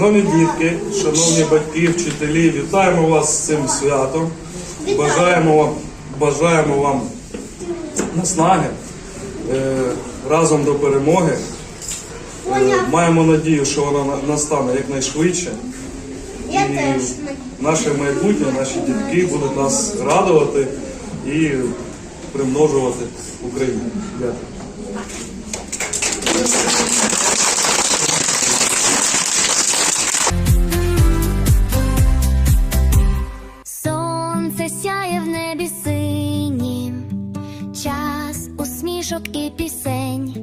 Шановні дітки, шановні батьки, вчителі, вітаємо вас з цим святом. Бажаємо вам, бажаємо вам наснаги е, разом до перемоги. Е, Маємо надію, що вона настане якнайшвидше. І наше майбутнє, наші дітки будуть нас радувати і примножувати Україну. Дякую. І пісень.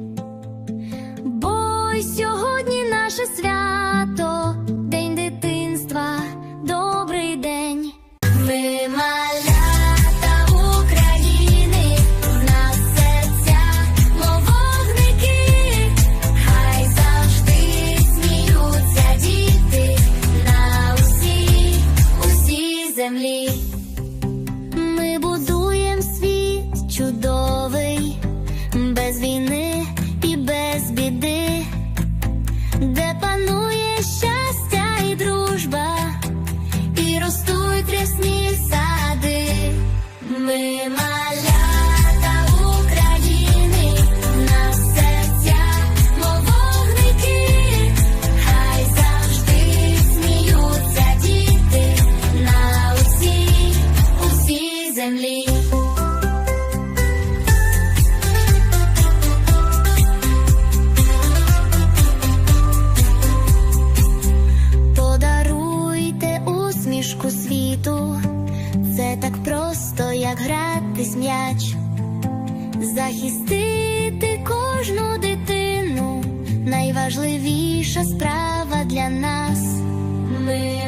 так просто, як грати з м'яч, захистити кожну дитину найважливіша справа для нас. Ми